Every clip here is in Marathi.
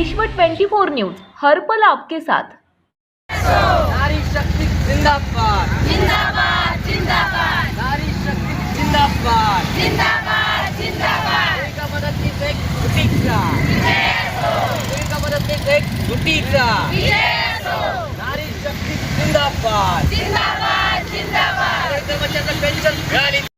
विश्व 24 न्यूज हर्पल आपके साथ. नारी शक्ती जिंदाबाद. जिंदाबाद जिंदाबाद. नारी शक्ती जिंदाबाद. जिंदाबाद जिंदाबाद. एका मदतीत एक गुटीचा. एका मदतीत एक गुटीचा. नारी शक्ती जिंदाबाद. जिंदाबाद जिंदाबाद. एका वर्षाचं पेन्शन मिळाली.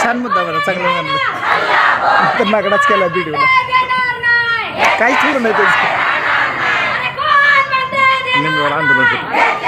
छान मुद्दा बरं चांगला म्हणलं तर नागडाच केला व्हिडिओला काहीच नाही आंदोलन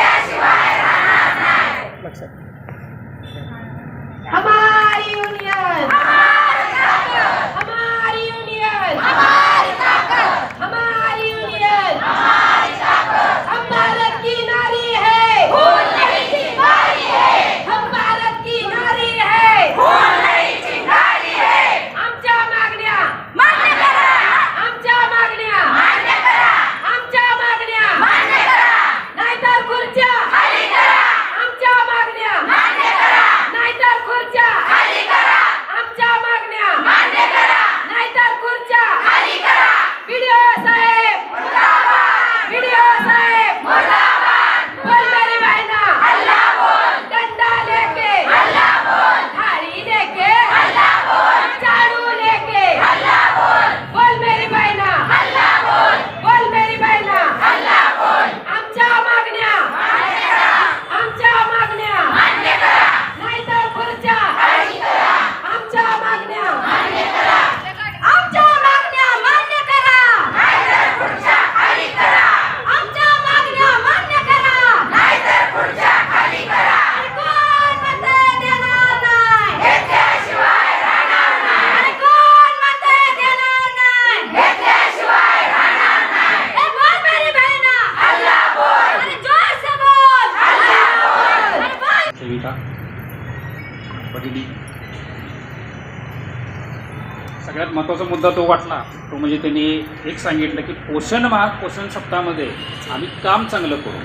सगळ्यात महत्त्वाचा मुद्दा तो वाटला. तो म्हणजे त्यांनी एक सांगितलं की पोषण माह पोषण सप्ताहामध्ये आम्ही काम चांगलं करू.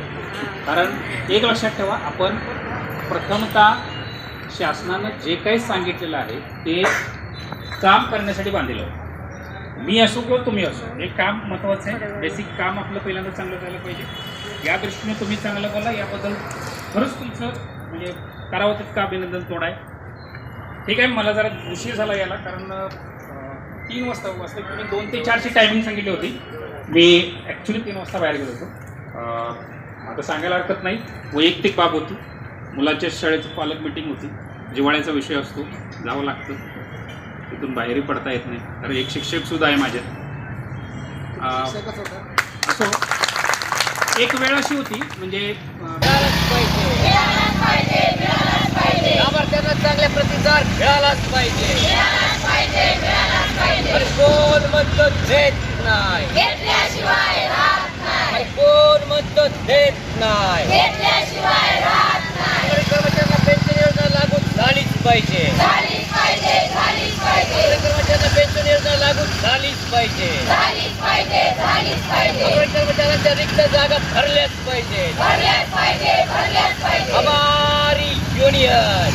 कारण एक लक्षात ठेवा आपण प्रथमतः शासनानं जे काही सांगितलेलं आहे ते काम करण्यासाठी बांधलेलं मी असो किंवा तुम्ही असो हे काम महत्त्वाचं आहे. बेसिक काम आपलं पहिल्यांदा चांगलं झालं पाहिजे. या दृष्टीने तुम्ही चांगलं बोला याबद्दल खरंच तुमचं म्हणजे करावं तितकं अभिनंदन तोड आहे ठीक आहे मला जरा उशीर झाला याला कारण तीन वाजता वाजता तुम्ही दोन ते चारची टायमिंग सांगितली होती. मी ॲक्च्युली तीन वाजता बाहेर गेलो होतो. अं, आता सांगायला हरकत नाही. वैयक्तिक बाब होती. मुलाच्या शाळेचं पालक मिटिंग होती. जिवाळ्याचा विषय असतो. जावं लागतं. तिथून बाहेरही पडता येत नाही. कारण एक शिक्षकसुद्धा आहे माझ्यात. अं, असो. एक वेळ अशी होती म्हणजे चांगल्या प्रतिसाद मिळालाच पाहिजे. अरे कोण मतदान देत नाही? घेतल्याशिवाय राहत नाही. अरे कोण देत नाही? घेतल्याशिवाय राहत नाही. कर्मचाऱ्यांना पेन्शन योजना लागू झालीच पाहिजे. झालीच पाहिजे झालीच पाहिजे. सरकारी कर्मचाऱ्यांना पेन्शन योजना लागू झालीच पाहिजे. झालीच पाहिजे झालीच पाहिजे. सरकारी कर्मचाऱ्यांच्या रिक्त जागा भरल्याच पाहिजे. भरल्याच पाहिजे भरल्याच पाहिजे. हमारी युनियन.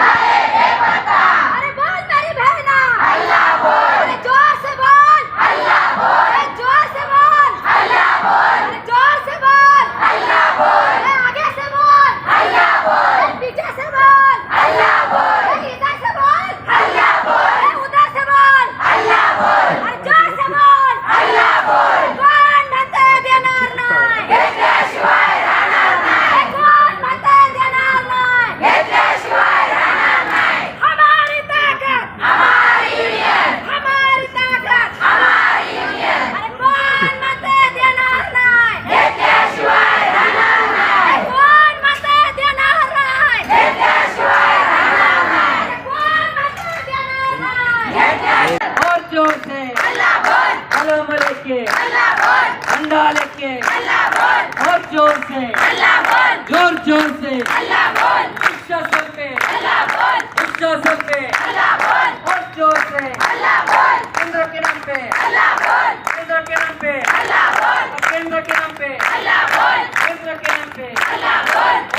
Yeah! झंडा लेके और जोर से जोर जोर से उच्चासन पे उच्चासन पे और जोर से केंद्र के नाम पे केंद्र के नाम पे केंद्र के नाम पे केंद्र के नाम पे और जोर से